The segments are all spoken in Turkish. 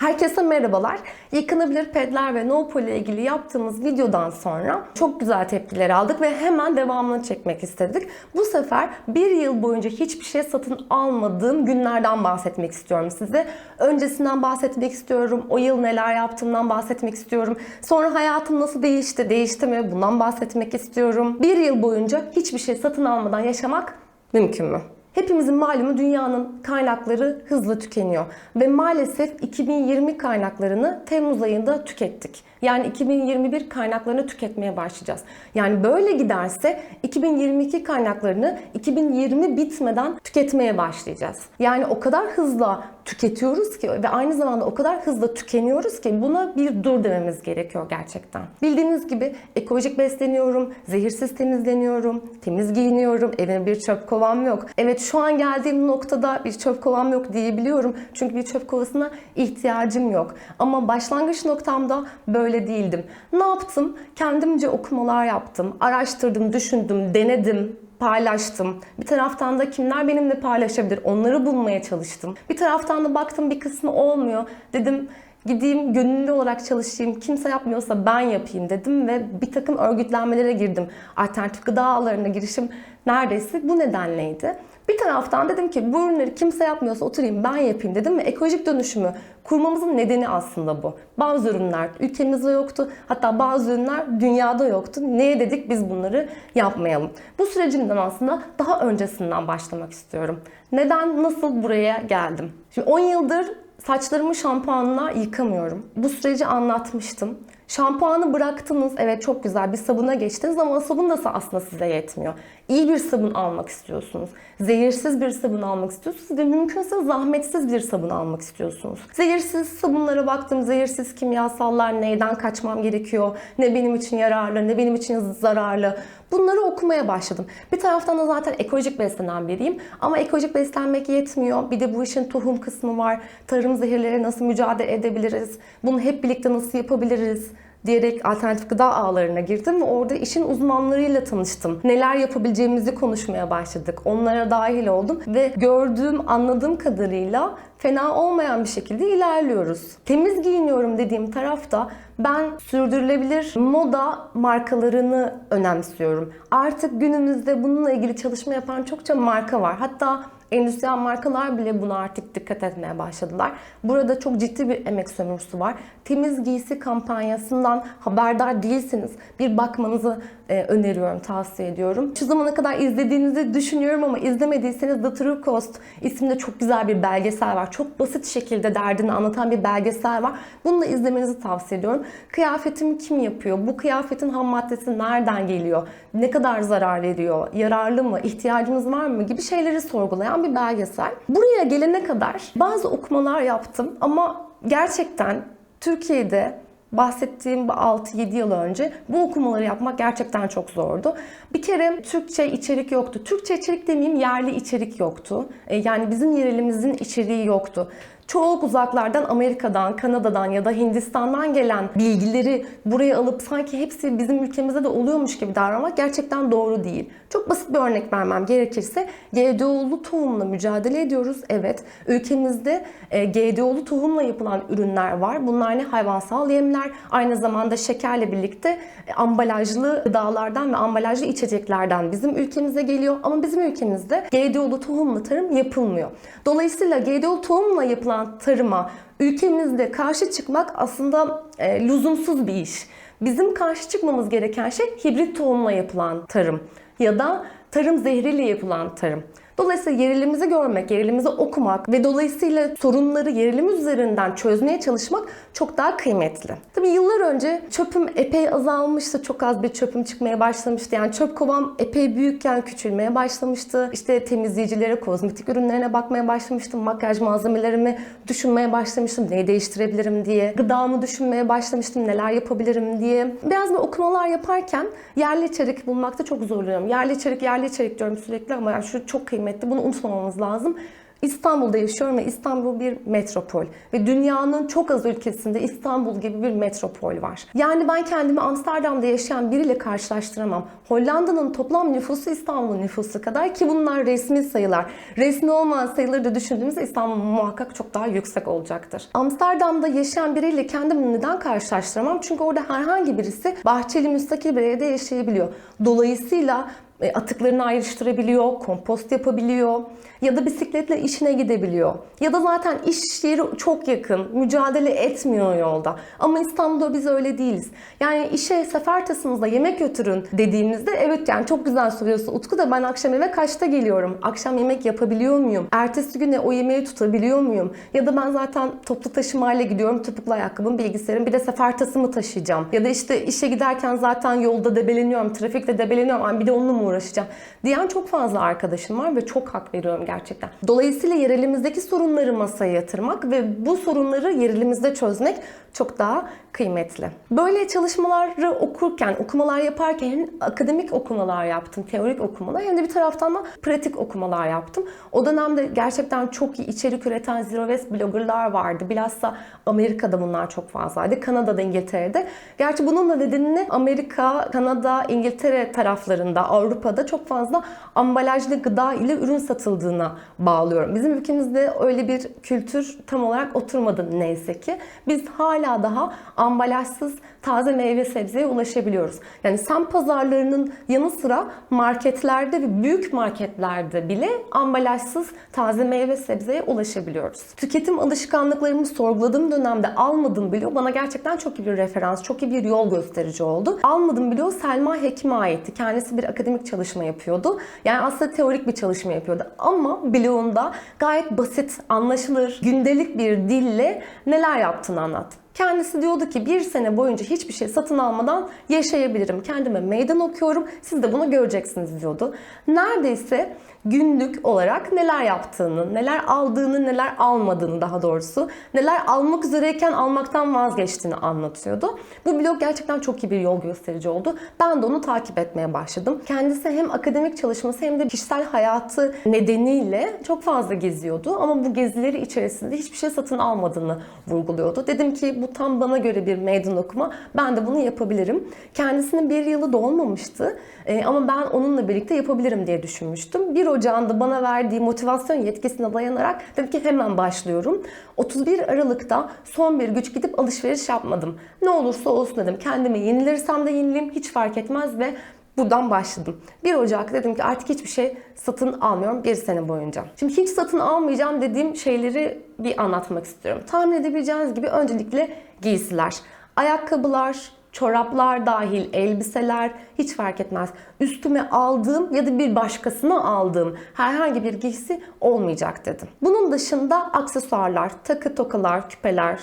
Herkese merhabalar. Yıkanabilir pedler ve no ile ilgili yaptığımız videodan sonra çok güzel tepkiler aldık ve hemen devamını çekmek istedik. Bu sefer bir yıl boyunca hiçbir şey satın almadığım günlerden bahsetmek istiyorum size. Öncesinden bahsetmek istiyorum. O yıl neler yaptığımdan bahsetmek istiyorum. Sonra hayatım nasıl değişti, değişti mi? Bundan bahsetmek istiyorum. Bir yıl boyunca hiçbir şey satın almadan yaşamak mümkün mü? Hepimizin malumu dünyanın kaynakları hızla tükeniyor ve maalesef 2020 kaynaklarını Temmuz ayında tükettik. Yani 2021 kaynaklarını tüketmeye başlayacağız. Yani böyle giderse 2022 kaynaklarını 2020 bitmeden tüketmeye başlayacağız. Yani o kadar hızla tüketiyoruz ki ve aynı zamanda o kadar hızlı tükeniyoruz ki buna bir dur dememiz gerekiyor gerçekten. Bildiğiniz gibi ekolojik besleniyorum, zehirsiz temizleniyorum, temiz giyiniyorum, evime bir çöp kovam yok. Evet şu an geldiğim noktada bir çöp kovam yok diyebiliyorum. Çünkü bir çöp kovasına ihtiyacım yok. Ama başlangıç noktamda böyle değildim. Ne yaptım? Kendimce okumalar yaptım, araştırdım, düşündüm, denedim, paylaştım. Bir taraftan da kimler benimle paylaşabilir onları bulmaya çalıştım. Bir taraftan da baktım bir kısmı olmuyor. Dedim gideyim gönüllü olarak çalışayım. Kimse yapmıyorsa ben yapayım dedim ve bir takım örgütlenmelere girdim. Alternatif gıda ağlarına girişim neredeyse bu nedenleydi. Bir taraftan dedim ki bu ürünleri kimse yapmıyorsa oturayım ben yapayım dedim ve ekolojik dönüşümü kurmamızın nedeni aslında bu. Bazı ürünler ülkemizde yoktu. Hatta bazı ürünler dünyada yoktu. Neye dedik biz bunları yapmayalım. Bu sürecimden aslında daha öncesinden başlamak istiyorum. Neden, nasıl buraya geldim? Şimdi 10 yıldır saçlarımı şampuanla yıkamıyorum. Bu süreci anlatmıştım. Şampuanı bıraktınız, evet çok güzel bir sabuna geçtiniz ama o sabun da aslında size yetmiyor. İyi bir sabun almak istiyorsunuz. Zehirsiz bir sabun almak istiyorsunuz ve mümkünse zahmetsiz bir sabun almak istiyorsunuz. Zehirsiz sabunlara baktım, zehirsiz kimyasallar neyden kaçmam gerekiyor, ne benim için yararlı, ne benim için zararlı. Bunları okumaya başladım. Bir taraftan da zaten ekolojik beslenen biriyim. Ama ekolojik beslenmek yetmiyor. Bir de bu işin tohum kısmı var. Tarım zehirlere nasıl mücadele edebiliriz? Bunu hep birlikte nasıl yapabiliriz? Diyerek alternatif gıda ağlarına girdim ve orada işin uzmanlarıyla tanıştım. Neler yapabileceğimizi konuşmaya başladık. Onlara dahil oldum ve gördüğüm, anladığım kadarıyla fena olmayan bir şekilde ilerliyoruz. Temiz giyiniyorum dediğim tarafta ben sürdürülebilir moda markalarını önemsiyorum. Artık günümüzde bununla ilgili çalışma yapan çokça marka var. Hatta Endüstriyel markalar bile buna artık dikkat etmeye başladılar. Burada çok ciddi bir emek sömürüsü var. Temiz giysi kampanyasından haberdar değilsiniz. Bir bakmanızı öneriyorum, tavsiye ediyorum. Şu zamana kadar izlediğinizi düşünüyorum ama izlemediyseniz The True Cost isimde çok güzel bir belgesel var. Çok basit şekilde derdini anlatan bir belgesel var. Bunu da izlemenizi tavsiye ediyorum. Kıyafetimi kim yapıyor? Bu kıyafetin ham maddesi nereden geliyor? Ne kadar zarar veriyor? Yararlı mı? İhtiyacımız var mı? Gibi şeyleri sorgulayan bir belgesel. Buraya gelene kadar bazı okumalar yaptım ama gerçekten Türkiye'de bahsettiğim bu 6-7 yıl önce bu okumaları yapmak gerçekten çok zordu. Bir kere Türkçe içerik yoktu. Türkçe içerik demeyeyim yerli içerik yoktu. E, Yani bizim yerelimizin içeriği yoktu çok uzaklardan Amerika'dan, Kanada'dan ya da Hindistan'dan gelen bilgileri buraya alıp sanki hepsi bizim ülkemizde de oluyormuş gibi davranmak gerçekten doğru değil. Çok basit bir örnek vermem gerekirse GDO'lu tohumla mücadele ediyoruz. Evet, ülkemizde e, GDO'lu tohumla yapılan ürünler var. Bunlar ne? Hayvansal yemler, aynı zamanda şekerle birlikte e, ambalajlı gıdalardan ve ambalajlı içeceklerden bizim ülkemize geliyor. Ama bizim ülkemizde GDO'lu tohumla tarım yapılmıyor. Dolayısıyla GDO'lu tohumla yapılan tarıma ülkemizde karşı çıkmak aslında e, lüzumsuz bir iş. Bizim karşı çıkmamız gereken şey hibrit tohumla yapılan tarım ya da tarım zehriyle yapılan tarım. Dolayısıyla yerilimizi görmek, yerilimizi okumak ve dolayısıyla sorunları yerilimiz üzerinden çözmeye çalışmak çok daha kıymetli. Tabii yıllar önce çöpüm epey azalmıştı. Çok az bir çöpüm çıkmaya başlamıştı. Yani çöp kovam epey büyükken küçülmeye başlamıştı. İşte temizleyicilere, kozmetik ürünlerine bakmaya başlamıştım. Makyaj malzemelerimi düşünmeye başlamıştım. Neyi değiştirebilirim diye. Gıdamı düşünmeye başlamıştım. Neler yapabilirim diye. Biraz bir okumalar yaparken yerli içerik bulmakta çok zorlanıyorum. Yerli içerik, yerli içerik diyorum sürekli ama yani şu çok kıymetli. Bunu unutmamamız lazım. İstanbul'da yaşıyorum ve İstanbul bir metropol. Ve dünyanın çok az ülkesinde İstanbul gibi bir metropol var. Yani ben kendimi Amsterdam'da yaşayan biriyle karşılaştıramam. Hollanda'nın toplam nüfusu İstanbul'un nüfusu kadar ki bunlar resmi sayılar. Resmi olmayan sayıları da düşündüğümüzde İstanbul muhakkak çok daha yüksek olacaktır. Amsterdam'da yaşayan biriyle kendimi neden karşılaştıramam? Çünkü orada herhangi birisi bahçeli müstakil bir evde yaşayabiliyor. Dolayısıyla atıklarını ayrıştırabiliyor, kompost yapabiliyor ya da bisikletle işine gidebiliyor. Ya da zaten iş yeri çok yakın, mücadele etmiyor yolda. Ama İstanbul'da biz öyle değiliz. Yani işe sefer tasınızda yemek götürün dediğimizde evet yani çok güzel soruyorsun Utku da ben akşam eve kaçta geliyorum? Akşam yemek yapabiliyor muyum? Ertesi güne o yemeği tutabiliyor muyum? Ya da ben zaten toplu taşımayla gidiyorum. Topuklu ayakkabım, bilgisayarım bir de sefer tasımı taşıyacağım. Ya da işte işe giderken zaten yolda debeleniyorum, trafikte debeleniyorum. Bir de onunla mı uğraşacağım? Diyen çok fazla arkadaşım var ve çok hak veriyorum gerçekten. Dolayısıyla yerelimizdeki sorunları masaya yatırmak ve bu sorunları yerelimizde çözmek çok daha kıymetli. Böyle çalışmaları okurken, okumalar yaparken akademik okumalar yaptım, teorik okumalar hem de bir taraftan da pratik okumalar yaptım. O dönemde gerçekten çok iyi içerik üreten Zero Waste bloggerlar vardı. Bilhassa Amerika'da bunlar çok fazlaydı. Kanada'da, İngiltere'de. Gerçi bunun da nedenini Amerika, Kanada, İngiltere taraflarında, Avrupa'da çok fazla ambalajlı gıda ile ürün satıldığına bağlıyorum. Bizim ülkemizde öyle bir kültür tam olarak oturmadı neyse ki. Biz hala daha ambalajsız taze meyve sebzeye ulaşabiliyoruz. Yani semt pazarlarının yanı sıra marketlerde ve büyük marketlerde bile ambalajsız taze meyve sebzeye ulaşabiliyoruz. Tüketim alışkanlıklarımı sorguladığım dönemde almadım biliyor bana gerçekten çok iyi bir referans, çok iyi bir yol gösterici oldu. Almadım biliyor Selma Hekim'e aitti. Kendisi bir akademik çalışma yapıyordu. Yani aslında teorik bir çalışma yapıyordu. Ama bloğunda gayet basit, anlaşılır, gündelik bir dille neler yaptığını anlattı. Kendisi diyordu ki bir sene boyunca hiçbir şey satın almadan yaşayabilirim. Kendime meydan okuyorum. Siz de bunu göreceksiniz diyordu. Neredeyse günlük olarak neler yaptığını, neler aldığını, neler almadığını daha doğrusu, neler almak üzereyken almaktan vazgeçtiğini anlatıyordu. Bu blog gerçekten çok iyi bir yol gösterici oldu. Ben de onu takip etmeye başladım. Kendisi hem akademik çalışması hem de kişisel hayatı nedeniyle çok fazla geziyordu ama bu gezileri içerisinde hiçbir şey satın almadığını vurguluyordu. Dedim ki bu tam bana göre bir meydan okuma. Ben de bunu yapabilirim. Kendisinin bir yılı dolmamıştı Ee, ama ben onunla birlikte yapabilirim diye düşünmüştüm. 1 Ocağı'nda bana verdiği motivasyon yetkisine dayanarak dedim ki hemen başlıyorum. 31 Aralık'ta son bir güç gidip alışveriş yapmadım. Ne olursa olsun dedim. Kendimi yenilirsem de yenileyim hiç fark etmez ve Buradan başladım. 1 Ocak dedim ki artık hiçbir şey satın almıyorum bir sene boyunca. Şimdi hiç satın almayacağım dediğim şeyleri bir anlatmak istiyorum. Tahmin edebileceğiniz gibi öncelikle giysiler. Ayakkabılar, çoraplar dahil, elbiseler hiç fark etmez. Üstüme aldığım ya da bir başkasına aldığım herhangi bir giysi olmayacak dedim. Bunun dışında aksesuarlar, takı tokalar, küpeler,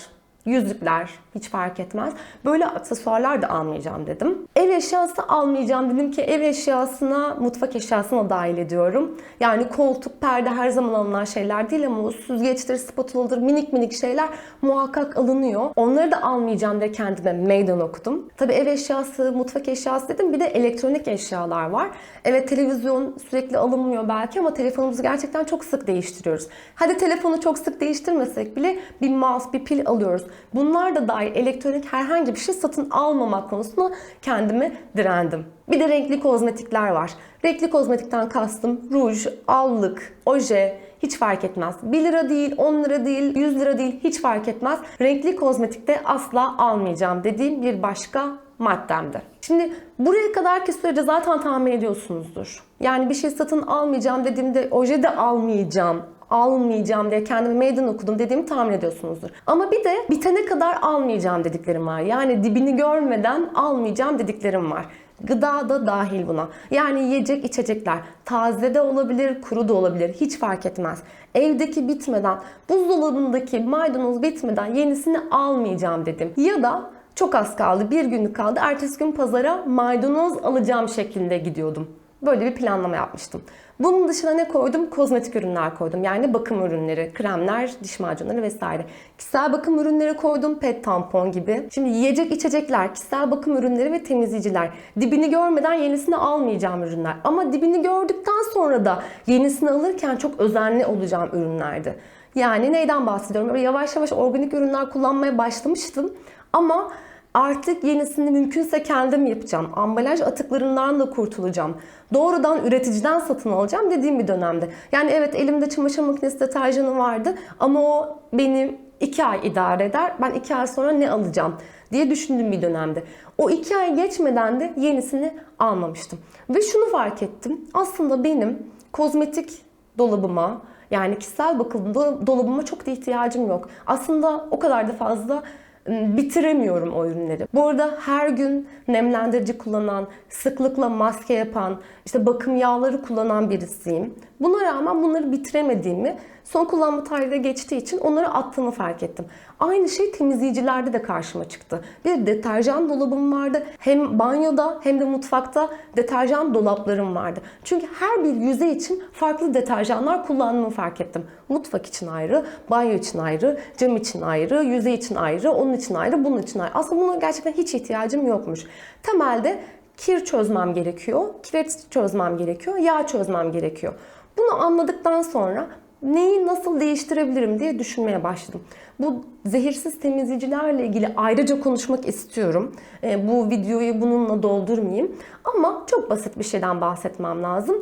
yüzükler hiç fark etmez. Böyle aksesuarlar da almayacağım dedim. Ev eşyası almayacağım dedim ki ev eşyasına mutfak eşyasına dahil ediyorum. Yani koltuk, perde her zaman alınan şeyler değil ama o süzgeçtir, spatuladır, minik minik şeyler muhakkak alınıyor. Onları da almayacağım diye kendime meydan okudum. Tabi ev eşyası, mutfak eşyası dedim. Bir de elektronik eşyalar var. Evet televizyon sürekli alınmıyor belki ama telefonumuzu gerçekten çok sık değiştiriyoruz. Hadi telefonu çok sık değiştirmesek bile bir mouse, bir pil alıyoruz. Bunlar da dair elektronik herhangi bir şey satın almamak konusunda kendimi direndim. Bir de renkli kozmetikler var. Renkli kozmetikten kastım ruj, allık, oje, hiç fark etmez. 1 lira değil, 10 lira değil, 100 lira değil hiç fark etmez. Renkli kozmetikte asla almayacağım dediğim bir başka maddemdi. Şimdi buraya kadarki sürece zaten tahmin ediyorsunuzdur. Yani bir şey satın almayacağım dediğimde oje de almayacağım almayacağım diye kendime meydan okudum dediğimi tahmin ediyorsunuzdur. Ama bir de bitene kadar almayacağım dediklerim var. Yani dibini görmeden almayacağım dediklerim var. Gıda da dahil buna. Yani yiyecek içecekler taze de olabilir, kuru da olabilir. Hiç fark etmez. Evdeki bitmeden, buzdolabındaki maydanoz bitmeden yenisini almayacağım dedim. Ya da çok az kaldı, bir günlük kaldı. Ertesi gün pazara maydanoz alacağım şeklinde gidiyordum. Böyle bir planlama yapmıştım. Bunun dışında ne koydum? Kozmetik ürünler koydum. Yani bakım ürünleri, kremler, diş macunları vesaire. Kişisel bakım ürünleri koydum. Pet tampon gibi. Şimdi yiyecek içecekler, kişisel bakım ürünleri ve temizleyiciler. Dibini görmeden yenisini almayacağım ürünler. Ama dibini gördükten sonra da yenisini alırken çok özenli olacağım ürünlerdi. Yani neyden bahsediyorum? Böyle yavaş yavaş organik ürünler kullanmaya başlamıştım. Ama Artık yenisini mümkünse kendim yapacağım. Ambalaj atıklarından da kurtulacağım. Doğrudan üreticiden satın alacağım dediğim bir dönemde. Yani evet elimde çamaşır makinesi deterjanı vardı ama o benim iki ay idare eder. Ben iki ay sonra ne alacağım diye düşündüğüm bir dönemde. O iki ay geçmeden de yenisini almamıştım. Ve şunu fark ettim. Aslında benim kozmetik dolabıma yani kişisel bakım dolabıma çok da ihtiyacım yok. Aslında o kadar da fazla bitiremiyorum o ürünleri. Bu arada her gün nemlendirici kullanan, sıklıkla maske yapan, işte bakım yağları kullanan birisiyim. Buna rağmen bunları bitiremediğimi son kullanma tarihi geçtiği için onları attığımı fark ettim. Aynı şey temizleyicilerde de karşıma çıktı. Bir deterjan dolabım vardı. Hem banyoda hem de mutfakta deterjan dolaplarım vardı. Çünkü her bir yüzey için farklı deterjanlar kullandığımı fark ettim. Mutfak için ayrı, banyo için ayrı, cam için ayrı, yüzey için ayrı, onun için ayrı, bunun için ayrı. Aslında buna gerçekten hiç ihtiyacım yokmuş. Temelde kir çözmem gerekiyor, kireç çözmem gerekiyor, yağ çözmem gerekiyor. Bunu anladıktan sonra neyi nasıl değiştirebilirim diye düşünmeye başladım. Bu zehirsiz temizleyicilerle ilgili ayrıca konuşmak istiyorum. E, bu videoyu bununla doldurmayayım. Ama çok basit bir şeyden bahsetmem lazım.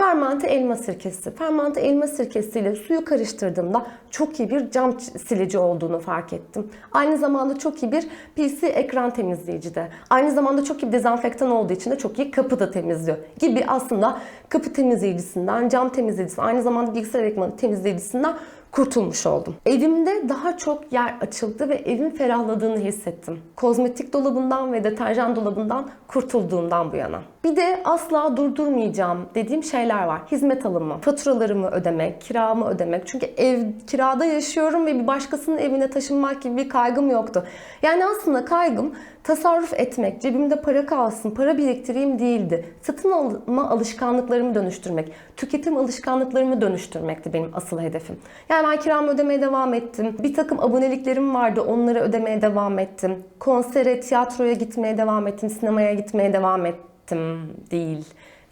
Fermente elma sirkesi. Fermente elma sirkesiyle suyu karıştırdığımda çok iyi bir cam silici olduğunu fark ettim. Aynı zamanda çok iyi bir PC ekran temizleyici de. Aynı zamanda çok iyi bir dezenfektan olduğu için de çok iyi kapı da temizliyor. Gibi aslında kapı temizleyicisinden, cam temizleyicisinden, aynı zamanda bilgisayar ekranı temizleyicisinden kurtulmuş oldum. Evimde daha çok yer açıldı ve evin ferahladığını hissettim. Kozmetik dolabından ve deterjan dolabından kurtulduğumdan bu yana. Bir de asla durdurmayacağım dediğim şeyler var. Hizmet alımı, faturalarımı ödemek, kiramı ödemek. Çünkü ev kirada yaşıyorum ve bir başkasının evine taşınmak gibi bir kaygım yoktu. Yani aslında kaygım tasarruf etmek, cebimde para kalsın, para biriktireyim değildi. Satın alma alışkanlıklarımı dönüştürmek, tüketim alışkanlıklarımı dönüştürmekti benim asıl hedefim. Yani ben kiramı ödemeye devam ettim. Bir takım aboneliklerim vardı, onları ödemeye devam ettim. Konsere, tiyatroya gitmeye devam ettim, sinemaya gitmeye devam ettim değil.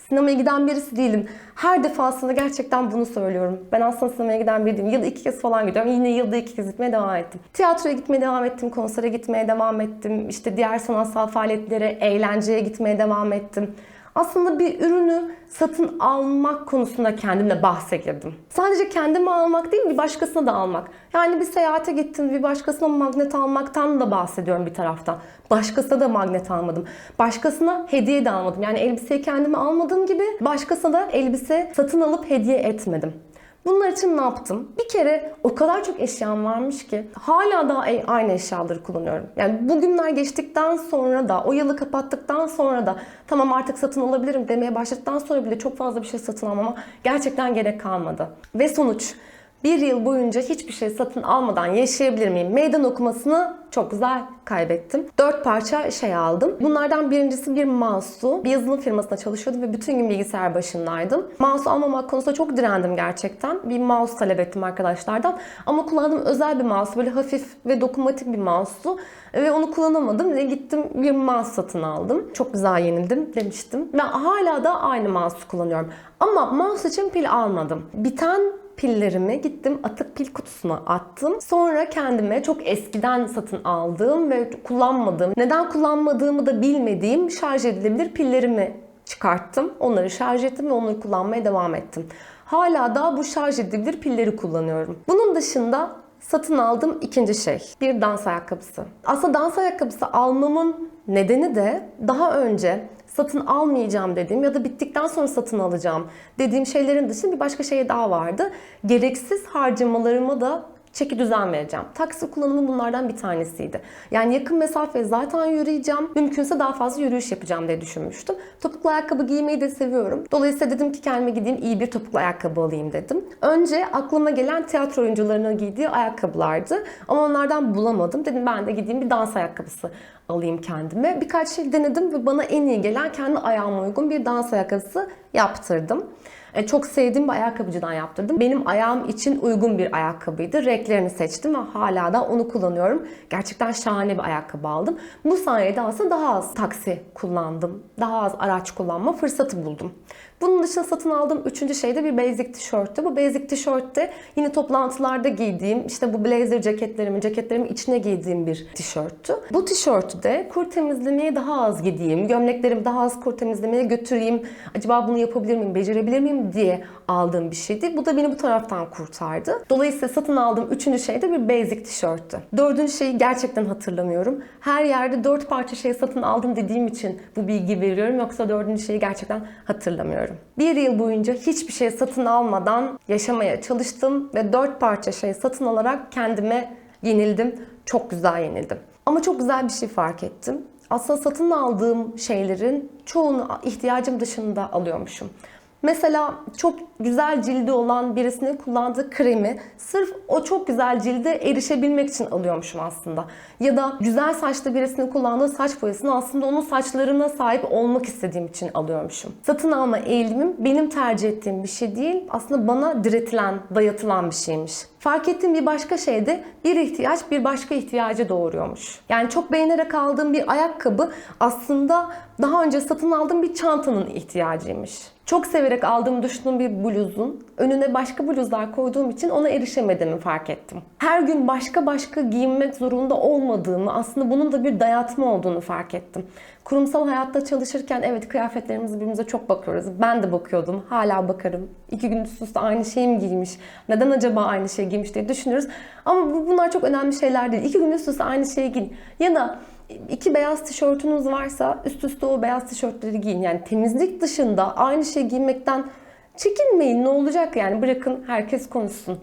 Sinemaya giden birisi değilim. Her defasında gerçekten bunu söylüyorum. Ben aslında sinemaya giden biri değilim. Yılda iki kez falan gidiyorum. Yine yılda iki kez gitmeye devam ettim. Tiyatroya gitmeye devam ettim. Konsere gitmeye devam ettim. İşte diğer sanatsal faaliyetlere, eğlenceye gitmeye devam ettim aslında bir ürünü satın almak konusunda kendimle bahse girdim. Sadece kendime almak değil bir başkasına da almak. Yani bir seyahate gittim bir başkasına magnet almaktan da bahsediyorum bir taraftan. Başkasına da magnet almadım. Başkasına hediye de almadım. Yani elbiseyi kendime almadığım gibi başkasına da elbise satın alıp hediye etmedim. Bunlar için ne yaptım? Bir kere o kadar çok eşyam varmış ki hala daha e, aynı eşyaları kullanıyorum. Yani bugünler geçtikten sonra da o yılı kapattıktan sonra da tamam artık satın alabilirim demeye başladıktan sonra bile çok fazla bir şey satın almama gerçekten gerek kalmadı. Ve sonuç bir yıl boyunca hiçbir şey satın almadan yaşayabilir miyim? Meydan okumasını çok güzel kaybettim. Dört parça şey aldım. Bunlardan birincisi bir mouse'u. Bir yazılım firmasında çalışıyordum ve bütün gün bilgisayar başındaydım. Mouse almamak konusunda çok direndim gerçekten. Bir mouse talep ettim arkadaşlardan. Ama kullandığım özel bir mouse. Böyle hafif ve dokunmatik bir mouse'u. Ve onu kullanamadım ve gittim bir mouse satın aldım. Çok güzel yenildim demiştim. Ve hala da aynı mouse'u kullanıyorum. Ama mouse için pil almadım. Biten pillerimi gittim atık pil kutusuna attım. Sonra kendime çok eskiden satın aldığım ve kullanmadığım, neden kullanmadığımı da bilmediğim şarj edilebilir pillerimi çıkarttım. Onları şarj ettim ve onları kullanmaya devam ettim. Hala da bu şarj edilebilir pilleri kullanıyorum. Bunun dışında satın aldığım ikinci şey bir dans ayakkabısı. Aslında dans ayakkabısı almamın nedeni de daha önce satın almayacağım dediğim ya da bittikten sonra satın alacağım dediğim şeylerin dışında bir başka şey daha vardı. Gereksiz harcamalarıma da çeki düzen vereceğim. Taksi kullanımı bunlardan bir tanesiydi. Yani yakın mesafe zaten yürüyeceğim. Mümkünse daha fazla yürüyüş yapacağım diye düşünmüştüm. Topuklu ayakkabı giymeyi de seviyorum. Dolayısıyla dedim ki kendime gideyim iyi bir topuklu ayakkabı alayım dedim. Önce aklıma gelen tiyatro oyuncularının giydiği ayakkabılardı. Ama onlardan bulamadım. Dedim ben de gideyim bir dans ayakkabısı alayım kendime. Birkaç şey denedim ve bana en iyi gelen kendi ayağıma uygun bir dans ayakkabısı yaptırdım. E, çok sevdiğim bir ayakkabıcıdan yaptırdım. Benim ayağım için uygun bir ayakkabıydı. Renklerini seçtim ve hala da onu kullanıyorum. Gerçekten şahane bir ayakkabı aldım. Bu sayede aslında daha az taksi kullandım. Daha az araç kullanma fırsatı buldum. Bunun dışında satın aldığım üçüncü şey de bir basic tişörttü. Bu basic tişörtte yine toplantılarda giydiğim, işte bu blazer ceketlerimi, ceketlerimin içine giydiğim bir tişörttü. Bu tişörtü de kur temizlemeye daha az gideyim, gömleklerimi daha az kur temizlemeye götüreyim, acaba bunu yapabilir miyim, becerebilir miyim diye aldığım bir şeydi. Bu da beni bu taraftan kurtardı. Dolayısıyla satın aldığım üçüncü şey de bir basic tişörttü. Dördüncü şeyi gerçekten hatırlamıyorum. Her yerde dört parça şey satın aldım dediğim için bu bilgi veriyorum. Yoksa dördüncü şeyi gerçekten hatırlamıyorum. Bir yıl boyunca hiçbir şey satın almadan yaşamaya çalıştım ve dört parça şey satın alarak kendime yenildim. Çok güzel yenildim. Ama çok güzel bir şey fark ettim. Aslında satın aldığım şeylerin çoğunu ihtiyacım dışında alıyormuşum. Mesela çok güzel cildi olan birisinin kullandığı kremi sırf o çok güzel cilde erişebilmek için alıyormuşum aslında. Ya da güzel saçlı birisinin kullandığı saç boyasını aslında onun saçlarına sahip olmak istediğim için alıyormuşum. Satın alma eğilimim benim tercih ettiğim bir şey değil. Aslında bana diretilen, dayatılan bir şeymiş. Fark ettiğim bir başka şey de bir ihtiyaç bir başka ihtiyacı doğuruyormuş. Yani çok beğenerek aldığım bir ayakkabı aslında daha önce satın aldığım bir çantanın ihtiyacıymış. Çok severek aldığım düşündüğüm bir bluzun önüne başka bluzlar koyduğum için ona erişemediğimi fark ettim. Her gün başka başka giyinmek zorunda olmadığımı, aslında bunun da bir dayatma olduğunu fark ettim. Kurumsal hayatta çalışırken evet kıyafetlerimizi birbirimize çok bakıyoruz. Ben de bakıyordum. Hala bakarım. İki gün üst üste aynı şeyi mi giymiş? Neden acaba aynı şeyi giymiş diye düşünürüz. Ama bunlar çok önemli şeyler değil. İki gün üst üste aynı şeyi giyin. Ya da iki beyaz tişörtünüz varsa üst üste o beyaz tişörtleri giyin. Yani temizlik dışında aynı şeyi giymekten çekinmeyin. Ne olacak yani bırakın herkes konuşsun.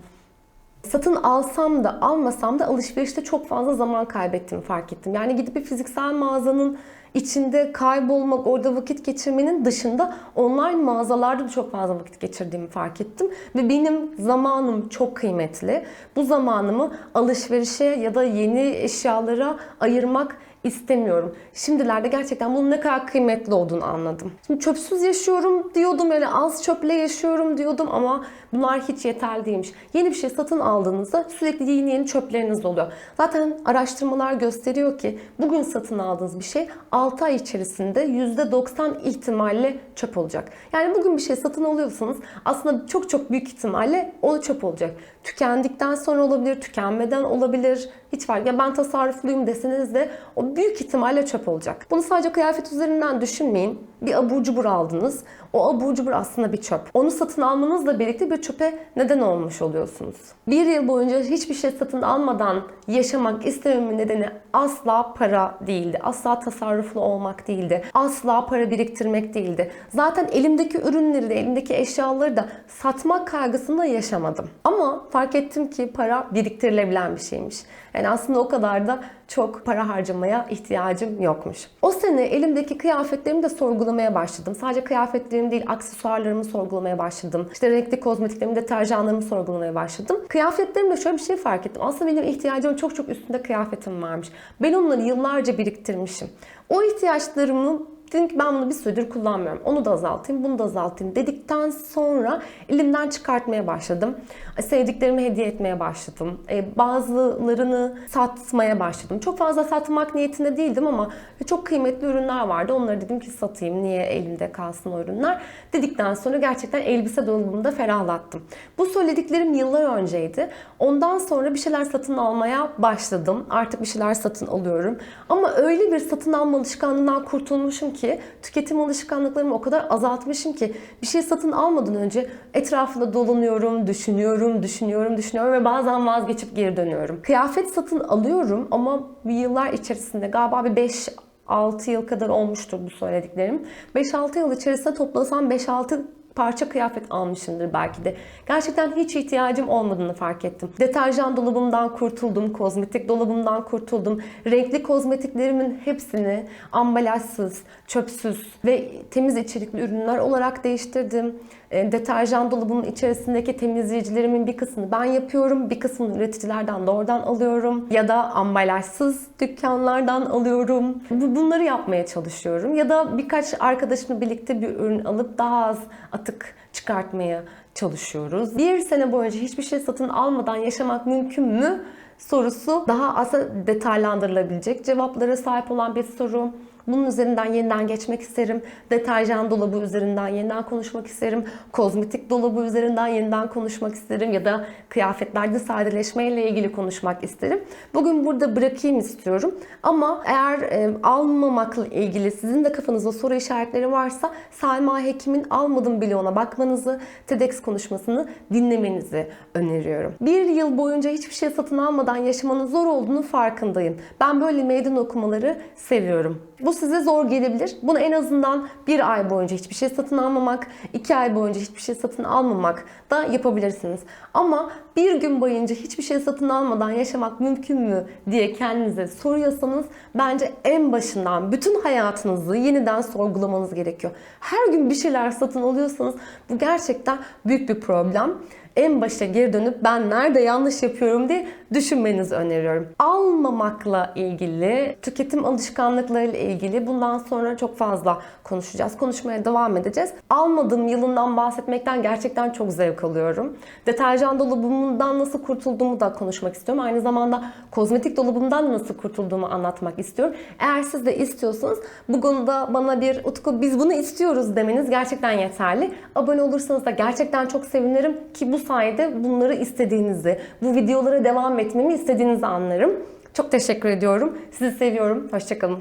Satın alsam da almasam da alışverişte çok fazla zaman kaybettiğimi fark ettim. Yani gidip bir fiziksel mağazanın içinde kaybolmak, orada vakit geçirmenin dışında online mağazalarda da çok fazla vakit geçirdiğimi fark ettim. Ve benim zamanım çok kıymetli. Bu zamanımı alışverişe ya da yeni eşyalara ayırmak istemiyorum. Şimdilerde gerçekten bunun ne kadar kıymetli olduğunu anladım. Şimdi çöpsüz yaşıyorum diyordum yani az çöple yaşıyorum diyordum ama bunlar hiç yeterli değilmiş. Yeni bir şey satın aldığınızda sürekli yeni yeni çöpleriniz oluyor. Zaten araştırmalar gösteriyor ki bugün satın aldığınız bir şey 6 ay içerisinde %90 ihtimalle çöp olacak. Yani bugün bir şey satın alıyorsanız aslında çok çok büyük ihtimalle o çöp olacak. Tükendikten sonra olabilir, tükenmeden olabilir. Hiç fark ya ben tasarrufluyum deseniz de o büyük ihtimalle çöp olacak. Bunu sadece kıyafet üzerinden düşünmeyin. Bir abur cubur aldınız. O abur cubur aslında bir çöp. Onu satın almanızla birlikte bir çöpe neden olmuş oluyorsunuz. Bir yıl boyunca hiçbir şey satın almadan yaşamak istememin nedeni asla para değildi. Asla tasarruflu olmak değildi. Asla para biriktirmek değildi. Zaten elimdeki ürünleri de elimdeki eşyaları da satmak kaygısında yaşamadım. Ama fark ettim ki para biriktirilebilen bir şeymiş. Yani aslında o kadar da çok para harcamaya ihtiyacım yokmuş. O sene elimdeki kıyafetlerimi de sorgulamaya başladım. Sadece kıyafetlerim değil, aksesuarlarımı sorgulamaya başladım. İşte renkli kozmetiklerimi, deterjanlarımı sorgulamaya başladım. Kıyafetlerimde şöyle bir şey fark ettim. Aslında benim ihtiyacım çok çok üstünde kıyafetim varmış. Ben onları yıllarca biriktirmişim. O ihtiyaçlarımı Dedim ki ben bunu bir süredir kullanmıyorum. Onu da azaltayım, bunu da azaltayım dedikten sonra elimden çıkartmaya başladım. Sevdiklerimi hediye etmeye başladım. E, bazılarını satmaya başladım. Çok fazla satmak niyetinde değildim ama çok kıymetli ürünler vardı. Onları dedim ki satayım. Niye elimde kalsın o ürünler? Dedikten sonra gerçekten elbise dolabımda ferahlattım. Bu söylediklerim yıllar önceydi. Ondan sonra bir şeyler satın almaya başladım. Artık bir şeyler satın alıyorum. Ama öyle bir satın alma alışkanlığından kurtulmuşum ki tüketim alışkanlıklarımı o kadar azaltmışım ki bir şey satın almadan önce etrafında dolanıyorum, düşünüyorum, düşünüyorum, düşünüyorum ve bazen vazgeçip geri dönüyorum. Kıyafet satın alıyorum ama yıllar içerisinde galiba bir 5 6 yıl kadar olmuştur bu söylediklerim. 5-6 yıl içerisinde toplasam 5-6 parça kıyafet almışımdır belki de. Gerçekten hiç ihtiyacım olmadığını fark ettim. Deterjan dolabımdan kurtuldum, kozmetik dolabımdan kurtuldum. Renkli kozmetiklerimin hepsini ambalajsız, çöpsüz ve temiz içerikli ürünler olarak değiştirdim. e, deterjan dolabımın içerisindeki temizleyicilerimin bir kısmını ben yapıyorum. Bir kısmını üreticilerden doğrudan alıyorum. Ya da ambalajsız dükkanlardan alıyorum. Bu- Bunları yapmaya çalışıyorum. Ya da birkaç arkadaşımla birlikte bir ürün alıp daha az atık çıkartmaya çalışıyoruz. Bir sene boyunca hiçbir şey satın almadan yaşamak mümkün mü? sorusu daha aslında detaylandırılabilecek cevaplara sahip olan bir soru. Bunun üzerinden yeniden geçmek isterim. Deterjan dolabı üzerinden yeniden konuşmak isterim. Kozmetik dolabı üzerinden yeniden konuşmak isterim. Ya da kıyafetlerde sadeleşmeyle ilgili konuşmak isterim. Bugün burada bırakayım istiyorum. Ama eğer e, almamakla ilgili sizin de kafanızda soru işaretleri varsa Salma Hekim'in almadım bile ona bakmanızı, TEDx konuşmasını dinlemenizi öneriyorum. Bir yıl boyunca hiçbir şey satın almadan yaşamanın zor olduğunu farkındayım. Ben böyle meydan okumaları seviyorum. Bu size zor gelebilir. Bunu en azından bir ay boyunca hiçbir şey satın almamak, iki ay boyunca hiçbir şey satın almamak da yapabilirsiniz. Ama bir gün boyunca hiçbir şey satın almadan yaşamak mümkün mü diye kendinize soruyorsanız bence en başından bütün hayatınızı yeniden sorgulamanız gerekiyor. Her gün bir şeyler satın alıyorsanız bu gerçekten büyük bir problem en başa geri dönüp ben nerede yanlış yapıyorum diye düşünmenizi öneriyorum. Almamakla ilgili, tüketim alışkanlıklarıyla ilgili bundan sonra çok fazla konuşacağız. Konuşmaya devam edeceğiz. Almadığım yılından bahsetmekten gerçekten çok zevk alıyorum. Deterjan dolabımdan nasıl kurtulduğumu da konuşmak istiyorum. Aynı zamanda kozmetik dolabımdan nasıl kurtulduğumu anlatmak istiyorum. Eğer siz de istiyorsanız bu konuda bana bir Utku biz bunu istiyoruz demeniz gerçekten yeterli. Abone olursanız da gerçekten çok sevinirim ki bu sayede bunları istediğinizi, bu videolara devam etmemi istediğinizi anlarım. Çok teşekkür ediyorum. Sizi seviyorum. Hoşçakalın.